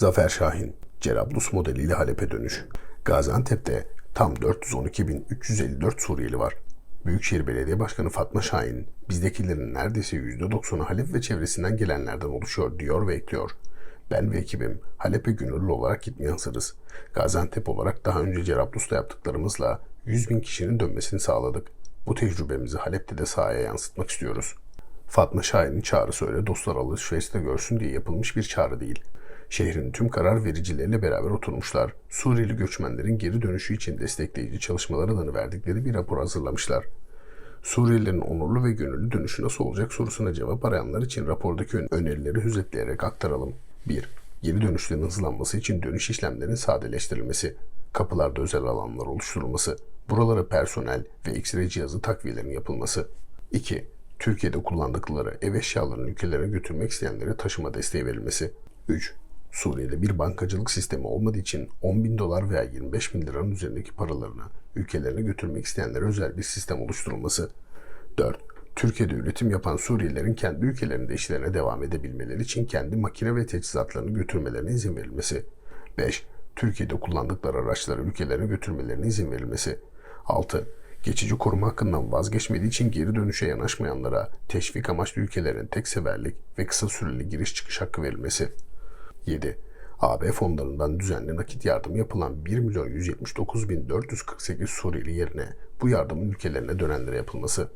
Zafer Şahin, Cerablus modeliyle Halep'e dönüş. Gaziantep'te tam 412.354 Suriyeli var. Büyükşehir Belediye Başkanı Fatma Şahin, bizdekilerin neredeyse %90'ı Halep ve çevresinden gelenlerden oluşuyor diyor ve ekliyor. Ben ve ekibim Halep'e gönüllü olarak gitmeye hazırız. Gaziantep olarak daha önce Cerablus'ta yaptıklarımızla 100 bin kişinin dönmesini sağladık. Bu tecrübemizi Halep'te de sahaya yansıtmak istiyoruz. Fatma Şahin'in çağrısı öyle dostlar alışverişte görsün diye yapılmış bir çağrı değil. Şehrin tüm karar vericileriyle beraber oturmuşlar. Suriyeli göçmenlerin geri dönüşü için destekleyici çalışmalar adını verdikleri bir rapor hazırlamışlar. Suriyelilerin onurlu ve gönüllü dönüşü nasıl olacak sorusuna cevap arayanlar için rapordaki ön- önerileri özetleyerek aktaralım. 1. Geri dönüşlerin hızlanması için dönüş işlemlerinin sadeleştirilmesi, kapılarda özel alanlar oluşturulması, buralara personel ve X-ray cihazı takviyelerinin yapılması. 2. Türkiye'de kullandıkları ev eşyalarını ülkelerine götürmek isteyenlere taşıma desteği verilmesi. 3. Suriye'de bir bankacılık sistemi olmadığı için 10 bin dolar veya 25 bin liranın üzerindeki paralarını ülkelerine götürmek isteyenlere özel bir sistem oluşturulması. 4. Türkiye'de üretim yapan Suriyelilerin kendi ülkelerinde işlerine devam edebilmeleri için kendi makine ve teçhizatlarını götürmelerine izin verilmesi. 5. Türkiye'de kullandıkları araçları ülkelerine götürmelerine izin verilmesi. 6. Geçici koruma hakkından vazgeçmediği için geri dönüşe yanaşmayanlara teşvik amaçlı ülkelerin tek seferlik ve kısa süreli giriş çıkış hakkı verilmesi. 7. AB fonlarından düzenli nakit yardım yapılan 1 milyon 179 bin 448 Suriyeli yerine bu yardımın ülkelerine dönenlere yapılması.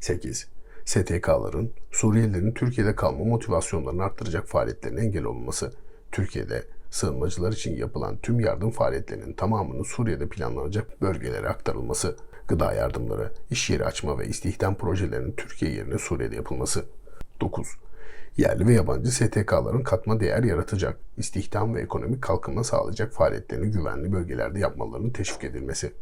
8. STK'ların Suriyelilerin Türkiye'de kalma motivasyonlarını arttıracak faaliyetlerine engel olunması. Türkiye'de sığınmacılar için yapılan tüm yardım faaliyetlerinin tamamının Suriye'de planlanacak bölgelere aktarılması. Gıda yardımları, iş yeri açma ve istihdam projelerinin Türkiye yerine Suriye'de yapılması. 9. Yerli ve yabancı STK'ların katma değer yaratacak, istihdam ve ekonomik kalkınma sağlayacak faaliyetlerini güvenli bölgelerde yapmalarının teşvik edilmesi.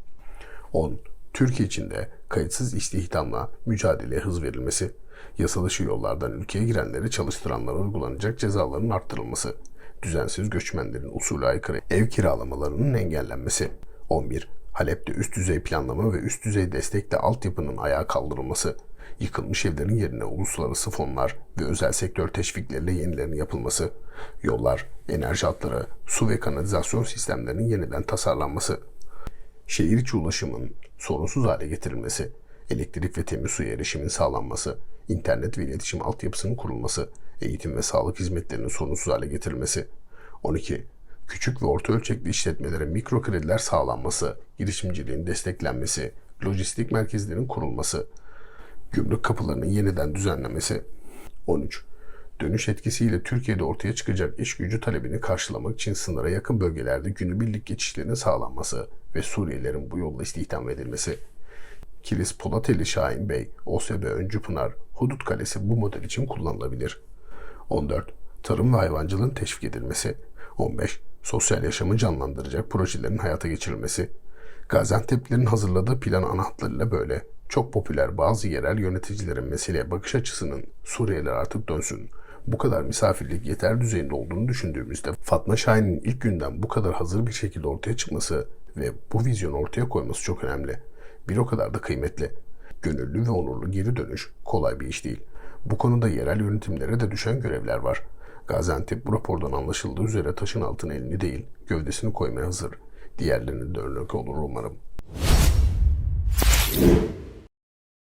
10. Türkiye içinde kayıtsız istihdamla mücadeleye hız verilmesi, yasa dışı yollardan ülkeye girenleri çalıştıranlara uygulanacak cezaların arttırılması, düzensiz göçmenlerin usulü aykırı ev kiralamalarının engellenmesi. 11. Halep'te üst düzey planlama ve üst düzey destekle altyapının ayağa kaldırılması, yıkılmış evlerin yerine uluslararası fonlar ve özel sektör teşvikleriyle yenilerinin yapılması, yollar, enerji hatları, su ve kanalizasyon sistemlerinin yeniden tasarlanması, şehir içi ulaşımın sorunsuz hale getirilmesi, elektrik ve temiz suya erişimin sağlanması, internet ve iletişim altyapısının kurulması, eğitim ve sağlık hizmetlerinin sorunsuz hale getirilmesi. 12. Küçük ve orta ölçekli işletmelere mikro krediler sağlanması, girişimciliğin desteklenmesi, lojistik merkezlerin kurulması, gümrük kapılarının yeniden düzenlemesi. 13. Dönüş etkisiyle Türkiye'de ortaya çıkacak iş gücü talebini karşılamak için sınıra yakın bölgelerde günübirlik geçişlerinin sağlanması ve Suriyelilerin bu yolla istihdam edilmesi. Kilis Polateli Şahin Bey, OSB Öncü Pınar, Hudut Kalesi bu model için kullanılabilir. 14. Tarım ve hayvancılığın teşvik edilmesi. 15. Sosyal yaşamı canlandıracak projelerin hayata geçirilmesi. Gaziantep'lilerin hazırladığı plan ana hatlarıyla böyle. Çok popüler bazı yerel yöneticilerin meseleye bakış açısının Suriyeliler artık dönsün. Bu kadar misafirlik yeter düzeyinde olduğunu düşündüğümüzde Fatma Şahin'in ilk günden bu kadar hazır bir şekilde ortaya çıkması ve bu vizyonu ortaya koyması çok önemli. Bir o kadar da kıymetli. Gönüllü ve onurlu geri dönüş kolay bir iş değil. Bu konuda yerel yönetimlere de düşen görevler var. Gaziantep bu rapordan anlaşıldığı üzere taşın altına elini değil, gövdesini koymaya hazır. Diğerlerinin de örnek olur umarım.